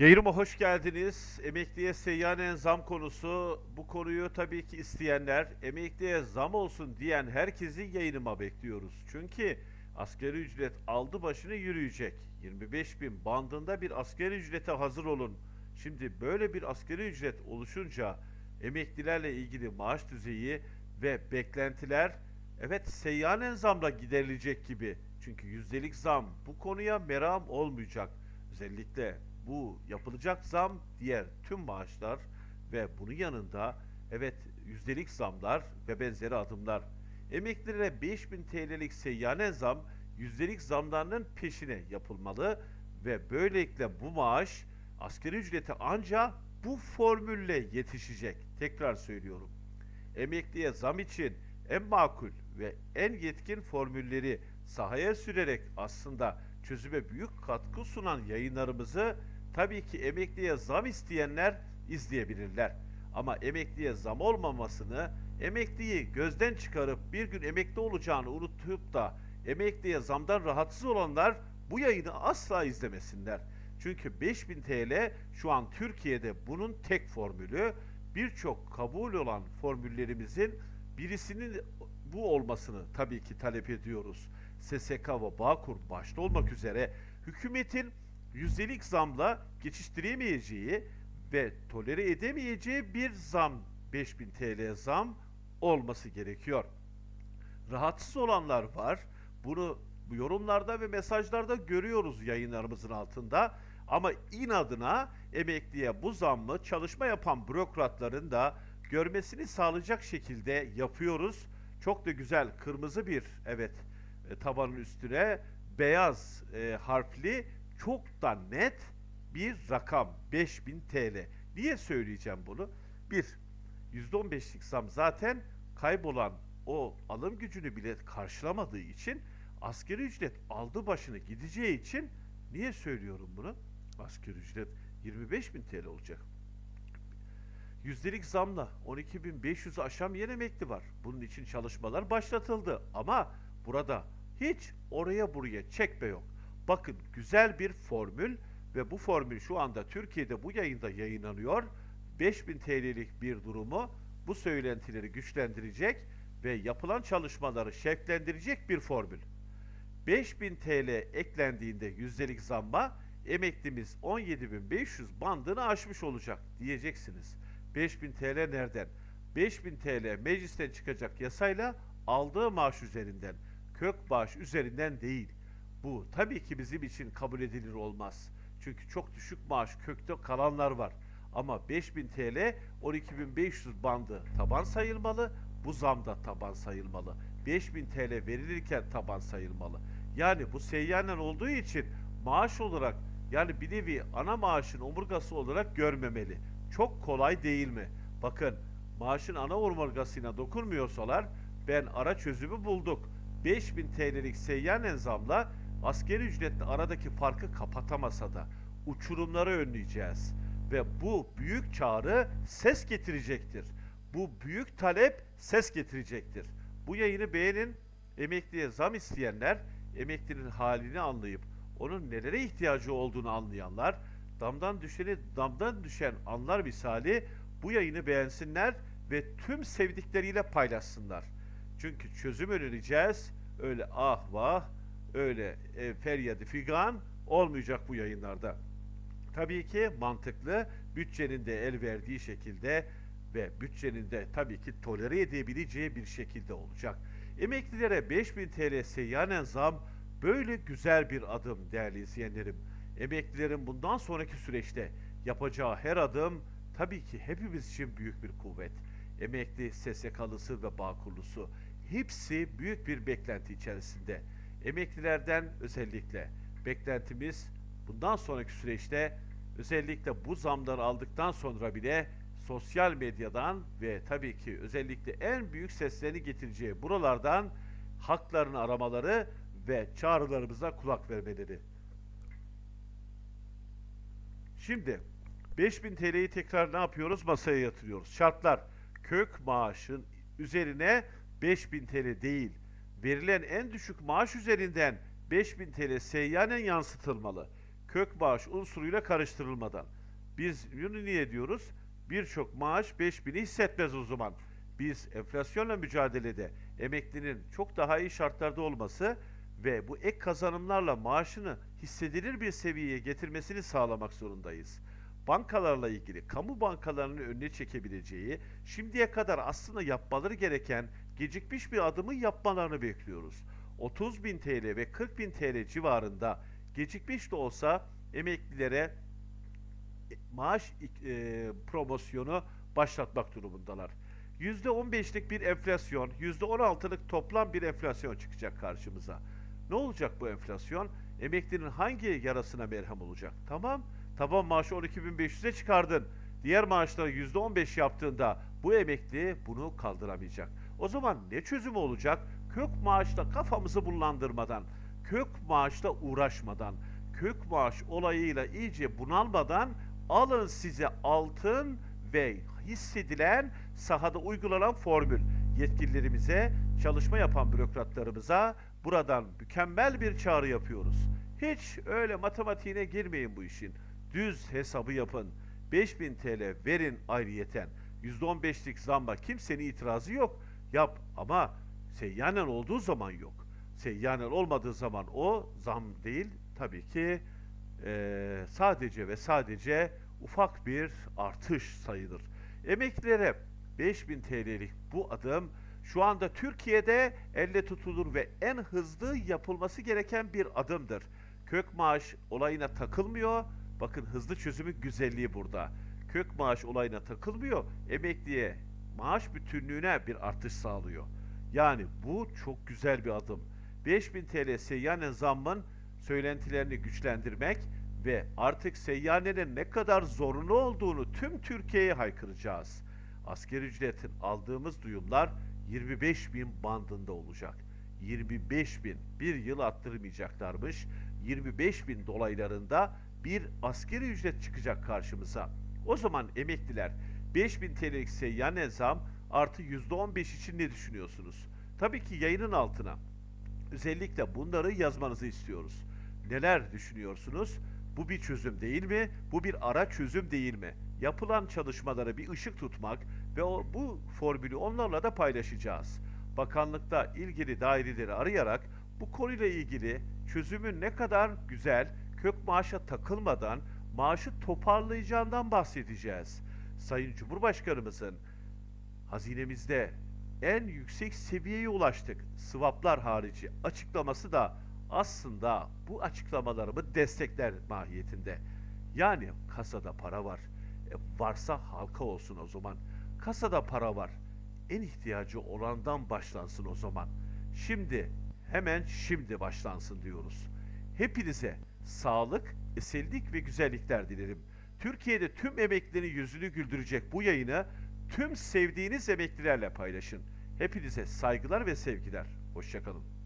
Yayınıma hoş geldiniz. Emekliye seyyanen zam konusu. Bu konuyu tabii ki isteyenler, emekliye zam olsun diyen herkesi yayınıma bekliyoruz. Çünkü asgari ücret aldı başını yürüyecek. 25 bin bandında bir asgari ücrete hazır olun. Şimdi böyle bir asgari ücret oluşunca emeklilerle ilgili maaş düzeyi ve beklentiler evet seyyanen zamla giderilecek gibi. Çünkü yüzdelik zam bu konuya meram olmayacak. Özellikle bu yapılacak zam diğer tüm maaşlar ve bunun yanında evet yüzdelik zamlar ve benzeri adımlar. Emeklilere 5000 TL'lik seyyanen zam yüzdelik zamlarının peşine yapılmalı ve böylelikle bu maaş asgari ücrete ancak bu formülle yetişecek. Tekrar söylüyorum. Emekliye zam için en makul ve en yetkin formülleri sahaya sürerek aslında çözüme büyük katkı sunan yayınlarımızı tabii ki emekliye zam isteyenler izleyebilirler. Ama emekliye zam olmamasını, emekliyi gözden çıkarıp bir gün emekli olacağını unutup da emekliye zamdan rahatsız olanlar bu yayını asla izlemesinler. Çünkü 5000 TL şu an Türkiye'de bunun tek formülü. Birçok kabul olan formüllerimizin birisinin bu olmasını tabii ki talep ediyoruz. SSK ve Bağkur başta olmak üzere hükümetin yüzdelik zamla geçiştiremeyeceği ve tolere edemeyeceği bir zam 5000 TL zam olması gerekiyor. Rahatsız olanlar var. Bunu bu yorumlarda ve mesajlarda görüyoruz yayınlarımızın altında. Ama inadına emekliye bu zammı çalışma yapan bürokratların da görmesini sağlayacak şekilde yapıyoruz. Çok da güzel kırmızı bir evet e, tabanın üstüne beyaz e, harfli çok da net bir rakam 5000 TL. Niye söyleyeceğim bunu? Bir, %15'lik zam zaten kaybolan o alım gücünü bile karşılamadığı için asgari ücret aldı başını gideceği için niye söylüyorum bunu? Asgari ücret 25 bin TL olacak. Yüzdelik zamla 12.500'ü aşamayan emekli var. Bunun için çalışmalar başlatıldı. Ama burada hiç oraya buraya çekme yok. Bakın güzel bir formül ve bu formül şu anda Türkiye'de bu yayında yayınlanıyor. 5000 TL'lik bir durumu bu söylentileri güçlendirecek ve yapılan çalışmaları şevklendirecek bir formül. 5000 TL eklendiğinde yüzdelik zamma emeklimiz 17.500 bandını aşmış olacak diyeceksiniz. 5000 TL nereden? 5000 TL meclisten çıkacak yasayla aldığı maaş üzerinden, kök bağış üzerinden değil. Bu tabii ki bizim için kabul edilir olmaz. Çünkü çok düşük maaş kökte kalanlar var. Ama 5000 TL 12.500 bandı taban sayılmalı. Bu zam da taban sayılmalı. 5000 TL verilirken taban sayılmalı. Yani bu seyyanen olduğu için maaş olarak yani bir nevi ana maaşın omurgası olarak görmemeli. Çok kolay değil mi? Bakın maaşın ana omurgasına dokunmuyorsalar ben ara çözümü bulduk. 5000 TL'lik seyyanen zamla askeri ücretle aradaki farkı kapatamasa da uçurumları önleyeceğiz. Ve bu büyük çağrı ses getirecektir. Bu büyük talep ses getirecektir. Bu yayını beğenin. Emekliye zam isteyenler, emeklinin halini anlayıp onun nelere ihtiyacı olduğunu anlayanlar, damdan düşeni damdan düşen anlar misali bu yayını beğensinler ve tüm sevdikleriyle paylaşsınlar. Çünkü çözüm önereceğiz. Öyle ah vah, öyle e, feryadı figan olmayacak bu yayınlarda. Tabii ki mantıklı, bütçenin de el verdiği şekilde ve bütçenin de tabii ki tolere edebileceği bir şekilde olacak. Emeklilere 5000 TL seyyanen zam böyle güzel bir adım değerli izleyenlerim. Emeklilerin bundan sonraki süreçte yapacağı her adım tabii ki hepimiz için büyük bir kuvvet. Emekli, SSK'lısı ve Bağkurlusu hepsi büyük bir beklenti içerisinde. Emeklilerden özellikle beklentimiz bundan sonraki süreçte özellikle bu zamları aldıktan sonra bile sosyal medyadan ve tabii ki özellikle en büyük seslerini getireceği buralardan haklarını aramaları ve çağrılarımıza kulak vermeleri. Şimdi 5000 TL'yi tekrar ne yapıyoruz? Masaya yatırıyoruz. Şartlar kök maaşın üzerine 5000 TL değil, verilen en düşük maaş üzerinden 5000 TL seyyanen yansıtılmalı. kök maaş unsuruyla karıştırılmadan. Biz bunu niye diyoruz? Birçok maaş 5000'i hissetmez o zaman. Biz enflasyonla mücadelede emeklinin çok daha iyi şartlarda olması ve bu ek kazanımlarla maaşını hissedilir bir seviyeye getirmesini sağlamak zorundayız. Bankalarla ilgili kamu bankalarının önüne çekebileceği, şimdiye kadar aslında yapmaları gereken gecikmiş bir adımı yapmalarını bekliyoruz. 30 bin TL ve 40 bin TL civarında gecikmiş de olsa emeklilere maaş e, promosyonu başlatmak durumundalar. %15'lik bir enflasyon, %16'lık toplam bir enflasyon çıkacak karşımıza. Ne olacak bu enflasyon? Emeklinin hangi yarasına merhem olacak? Tamam, taban maaşı 12.500'e çıkardın. Diğer maaşları %15 yaptığında bu emekli bunu kaldıramayacak. O zaman ne çözümü olacak? Kök maaşla kafamızı bullandırmadan, kök maaşla uğraşmadan, kök maaş olayıyla iyice bunalmadan alın size altın ve hissedilen sahada uygulanan formül. Yetkililerimize, çalışma yapan bürokratlarımıza buradan mükemmel bir çağrı yapıyoruz. Hiç öyle matematiğine girmeyin bu işin. Düz hesabı yapın. 5000 TL verin ayrıyeten. %15'lik zamma kimsenin itirazı yok. Yap ama seyyanen olduğu zaman yok. Seyyanen olmadığı zaman o zam değil tabii ki eee, sadece ve sadece ufak bir artış sayılır. Emeklilere 5000 TL'lik bu adım şu anda Türkiye'de elle tutulur ve en hızlı yapılması gereken bir adımdır. Kök maaş olayına takılmıyor. Bakın hızlı çözümün güzelliği burada. Kök maaş olayına takılmıyor. Emekliye maaş bütünlüğüne bir artış sağlıyor. Yani bu çok güzel bir adım. 5000 TL seyyanen zammın söylentilerini güçlendirmek ve artık seyyanenin ne kadar zorunlu olduğunu tüm Türkiye'ye haykıracağız. Asgari ücretin aldığımız duyumlar 25 bin bandında olacak. 25 bin bir yıl attırmayacaklarmış. 25 bin dolaylarında bir asgari ücret çıkacak karşımıza. O zaman emekliler 5000 TL'lik seyyanen zam artı %15 için ne düşünüyorsunuz? Tabii ki yayının altına özellikle bunları yazmanızı istiyoruz. Neler düşünüyorsunuz? Bu bir çözüm değil mi? Bu bir ara çözüm değil mi? Yapılan çalışmalara bir ışık tutmak ve o, bu formülü onlarla da paylaşacağız. Bakanlıkta ilgili daireleri arayarak bu konuyla ilgili çözümün ne kadar güzel, kök maaşa takılmadan maaşı toparlayacağından bahsedeceğiz. Sayın Cumhurbaşkanımızın hazinemizde en yüksek seviyeye ulaştık. Swaplar harici açıklaması da aslında bu açıklamalarımı destekler mahiyetinde. Yani kasada para var. E, varsa halka olsun o zaman. Kasada para var. En ihtiyacı olandan başlansın o zaman. Şimdi, hemen şimdi başlansın diyoruz. Hepinize sağlık, esenlik ve güzellikler dilerim. Türkiye'de tüm emeklilerin yüzünü güldürecek bu yayını tüm sevdiğiniz emeklilerle paylaşın. Hepinize saygılar ve sevgiler. Hoşçakalın.